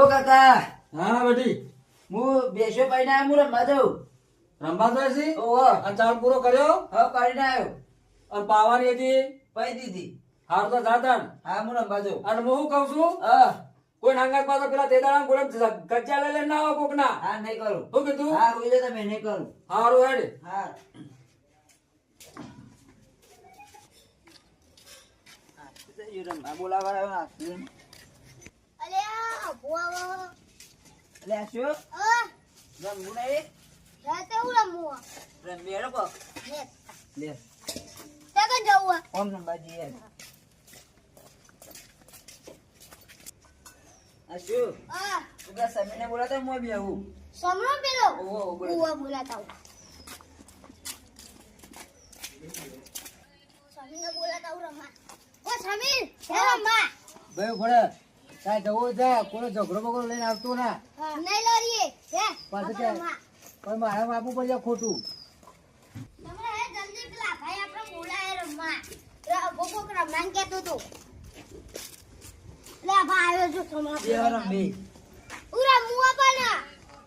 ઓ કાકા. હા બેટી. હું બેસો પાઈને હું રમવા જઉં. રમવા જાય છે? ઓહો અને ચાલ પૂરો કર્યો? હા કરીને આવ્યો અને પાવાની હતી? પાઈ દીધી. હાર તો જાતા હા હું રમવા જઉં. અને હું શું કહું છું? હા. કોઈ નાંગા પાસે પેલા તેદાડા ગોળમ ગજ્જા લઈ લે ના આવો કોક ના હા નહીં કરું. શું કીધું? હા હોઈ જાય તમે નહીં કરું. હારું હેડ. હા. રમવા બોલાવા આવ્યો આ શું રમવું નહીં? રાતે હું રમવું રમવી હેડો કોક. લે. લે. તગન જવું. ઓમ રમવા જઈએ આ શું આ તું પેલા સમીરને બોલાવતો હું બેહું સમરો પેલો? ઓહો, બોલો. બોલાતા હું સમીરને બોલાતા હું રમવા. ઓ સમીર હે રમવા. ભાઈ ઘોડે તારે જવું છે કોઈ ઝઘડો બગડો લઈને આવતો ના. નહીં લડીએ હે પાછું. પણ મારે આપવું પડશે ખોટું. તમે હે જલ્દી પેલા ભાઈ આપણે બોલાય રમવા. ર- કોક રમવાનું કહેતો હતો. લે આ ભાઈ આવ્યો જો સમરો બે રમવી. હું રમવું પણ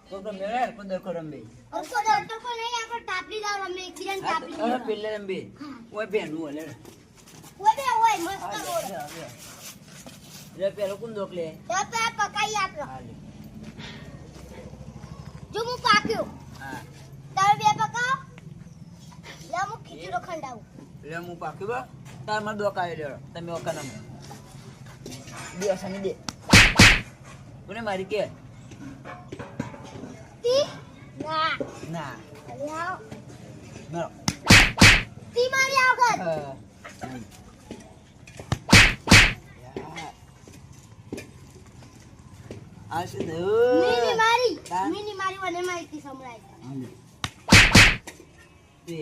કોક રમે હેડ કોઈ દરખો રમવી. અરકો ડોક્ટર કો નહીં આપણે તાપલી લાવ રમે એકબીજાને હા, તાપલી તો હવે દાવ. પેલે રમવી. ઓય બેનું ઓય બે ઓય મસ્ત રે પેલો કોણ દોક લે. તો પે પકાઈ આપલો જો હું પાક્યો. હા. તારે બે પકાવ. લે હું ખીચડો ખંડાવું. લે હું પાક્યું બા. તાર લેડો. તમે ઓકા નમ બે અસાની દે કોને મારી કે? તી? ના. ના. આવ. તી મારી આગળ. હા. આ શું મીની મારી તાર? મારી મને માહિતી સંભળાય બે.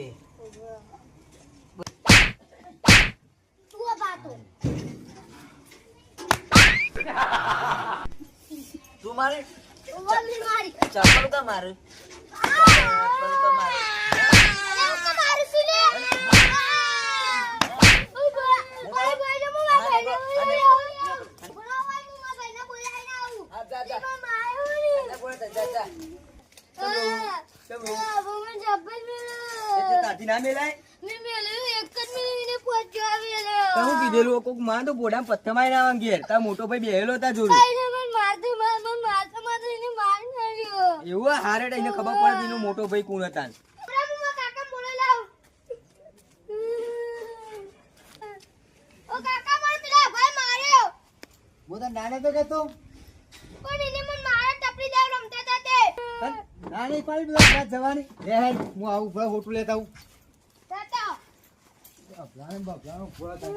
તું મારે? ઓલી મારી. ચપ્પલ કા મારે ચપ્પલ કા મારે અરે હું તો મારું છું લે ઓય બોલા ઓય બોલા જો હું મારા ભાઈને બોલાવ્યો બોલા ઓય હું મારા ભાઈને બોલાવીને આવું હા, જા, જા. એમાં માર્યું જા, બોલ, જા, જા. આ આ ભગવાન જબ્બર એટલે મેલો ના મેલાય? મેં મેલ્યું એક જ મિનિટે પહોંચ્યો મેલ્યો તો હું કીધેલું કોકમાં તો બોડા પથ્થર મારી ના ઘેર. તાર મોટો ભાઈ બેહેલો તા જોડે. ભાઈ ને મને મારતો માર મને મારતો મારતો એને મારી નાખ્યો એવું હારે એને ખબર પડે એનો મોટો ભાઈ કોણ હતા. હું તો નાને તો કહેતો પણ એને મને મારા ટપરી દાવ રમતા હતા તે નાની પાડી બધા જવાની. લે હેડ હું આવું ભાઈ હોટું લેતા આવું. અભલાને બભલાનો ઘોડો થાય.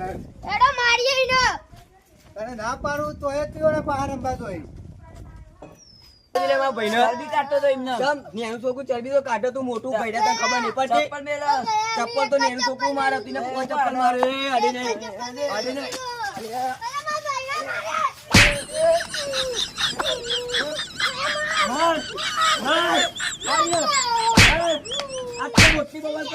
ને, તને ના પાડું તો એ પીવડે બહાર રમવા તો ચરબી તો એમને. નેનું છોકરું ચરબી તો કાઢો તું મોટું ભાઈ તને ખબર નહીં પણ ચપ્પલ તો નેનું છોકરું મારે તીને પાંચ ચપ્પલ મારે. એ મારા માર માર માર આ તો મોટી બવાલ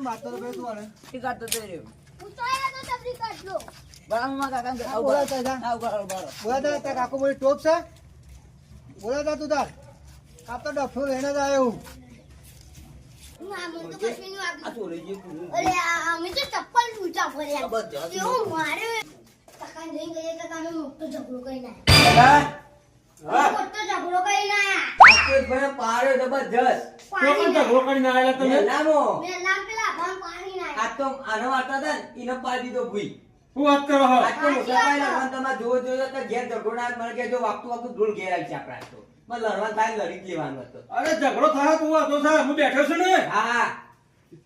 તો. કેમ મારતો તો ભાઈ તું બોલા આવ બોલા કાકો બોલી ટોપ છે? બોલા તાર. આ ડફો લઈને જ આવ્યો હા. ઝઘડો વાત કરો? અરે ઝઘડો થાય તું હતો સાહેબ હું બેઠો છું ને? હા. હા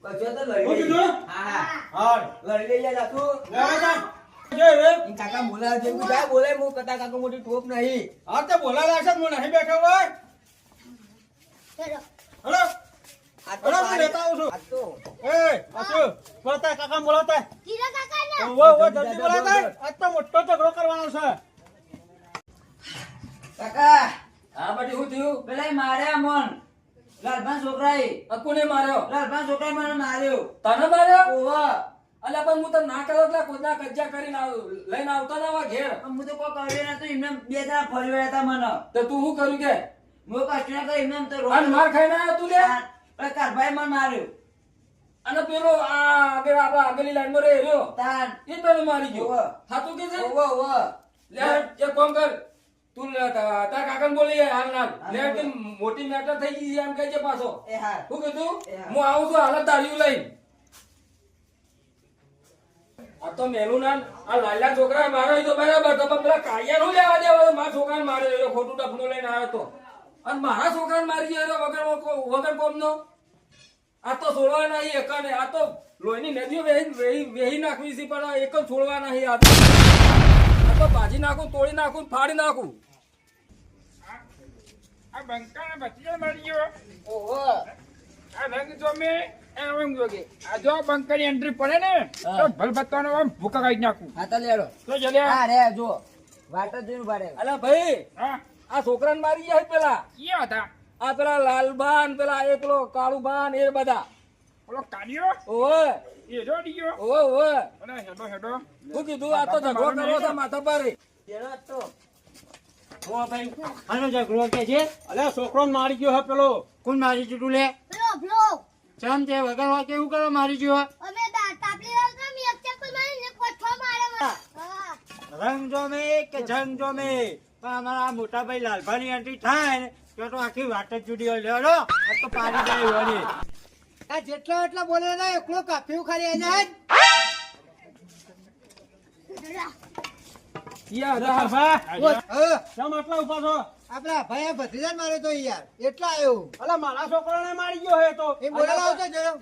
પછી તો લડી કીધું? હા હા. હા. લડી લઈએ જાતું લેવા જા. જય રે. ઈ કાકા બોલાવે છે જા બોલે. હું કટા કાકા મોટી ટોપ નહીં. હા તે બોલાવ્યા છે હું નહીં બેઠો હોય. ચલો. હલો. આ તો હલો હું પાડી- લેતા આવું છું. આ તો. એ પાછો બોલતા કાકા બોલાવતા. જીરા કાકાને. ઓ ઓ જલ્દી બોલાવતા આજ તો મોટો ઝઘડો કરવાનો છે. કાકા. હા બટી શું થયું? પેલા માર્યા મન લાલભાન છોકરાએ. અકુને માર્યો? લાલભાન છોકરાએ મને માર્યો. તને માર્યો? ઓવા અલ્યા પણ હું તો ના કર્યો એટલે કોદના કજ્જા કરીને લઈને આવતા ના ઘેર. હું તો કોઈ કર્યો ના એમને બે જણા ફરી વળ્યા હતા મને. તો તું શું કર્યું કે? હું ના કર્યું તો રોજ માર ખાઈ ના તું લે? કારભાઈ મને માર્યો. અને પેલો આ આગળ આપડા આગળની લાઈનમાં રહે રહ્યો. તાન. એ પેલો મારી ગયો. હાતું કે છે? ઓવો લે એક કામ કર. તું તારા કાકાને બોલી હાલ લે કે મોટી મેટર થઈ ગઈ છે એમ કહેજે પાછો. શું કીધું? હું. આવું છું હાલત તાળીયું લઈને. આ તો મેલું ના આ લાલા છોકરા મારો તો બરાબર. તો પેલા કાળિયા નું લેવા દેવા મારા છોકરાને માર્યો ખોટું ડફનું લઈને આવ્યો તો. અને મારા છોકરાને મારી ગયો વગર વગર કોમનો? આ તો છોડવા નહીં એકને. આ તો લોહીની નદીઓ વેહી વેહી વેહી નાખવી છે પણ એક જ છોડવા નહીં આ તો. આ તો ભાજી નાખું તોડી નાખું ફાડી નાખું. આ બંકાના ભત્રીજો મળી ગયો. ઓહો. આ રંગ જો મેં એમ જોગે. આ જો બંકાની એન્ટ્રી પડે ને તો ભલભત્તાનો આમ ભૂકા કાઢી નાખું. હા તો લેડો. તો જલ્યા. હા રે જો વાટ જ જોઈને ભાડે અલા ભાઈ હા. આ છોકરાને મારી ગયા પેલા. ક્યાં હતા? આ પેલા લાલબાન પેલા એકલો કાળુબાન એ બધા. ઓલો કાઢ્યો ઓહો એ જો ડીયો? ઓહો ઓહો અને હેડો હેડો. શું કીધું આ તો ઝઘડો કરવો છે માથા પારે. આનો ઝઘડો કે છે? અલે છોકરો મારી ગયો હે પેલો. કોણ મારી ગયું લે? પેલો પેલો ચમ તે વગર વાત કેવું કરો મારી ગયો અમે તાપલી રમતા મેં એક ચપ્પલ મારીને કોઠો માર્યો હા. રંગ જોમે કે જંગ જોમે? પણ અમારા મોટા ભાઈ લાલભાની એન્ટ્રી થાય ને તો તો આખી વાત જ જુદી હોય. લેડો આ તો પાડી જાય વળી. આ જેટલો એટલો બોલે ને એકલો કાપ્યું ખાલી એને જ યા હા. કેમ આટલા ઊભા છો? આપડા ભાઈ ભત્રીજા મારે તો યાર. એટલા આવ્યો અલા મારા છોકરાને મારી ગયો હે તો. એ બોલે આવતો જરો.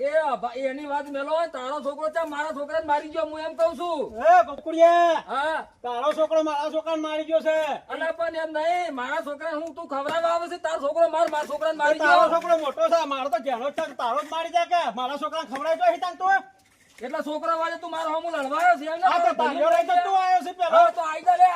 એ એની વાત મેલો તારો છોકરો છે મારા છોકરાને મારી ગયો હું એમ કહું છું. એ કુકુડિયા હા. તારો છોકરો મારા છોકરાને મારી ગયો છે. અને પણ એમ નહીં મારા છોકરા હું તું ખવડાવવા આવે છે તારો છોકરો માર મારા છોકરાને મારી તારો છોકરો મોટો છે મારો તો ઘેણો જ છે તારો જ મારી જાય કે મારા છોકરાને ખવડાય તો હિતાન તું એટલા છોકરા વાળે તું મારો હમું લડવાયો છે એમ ને? તો તો તું આવ્યો છે પેલો. તો આઈ જા લે.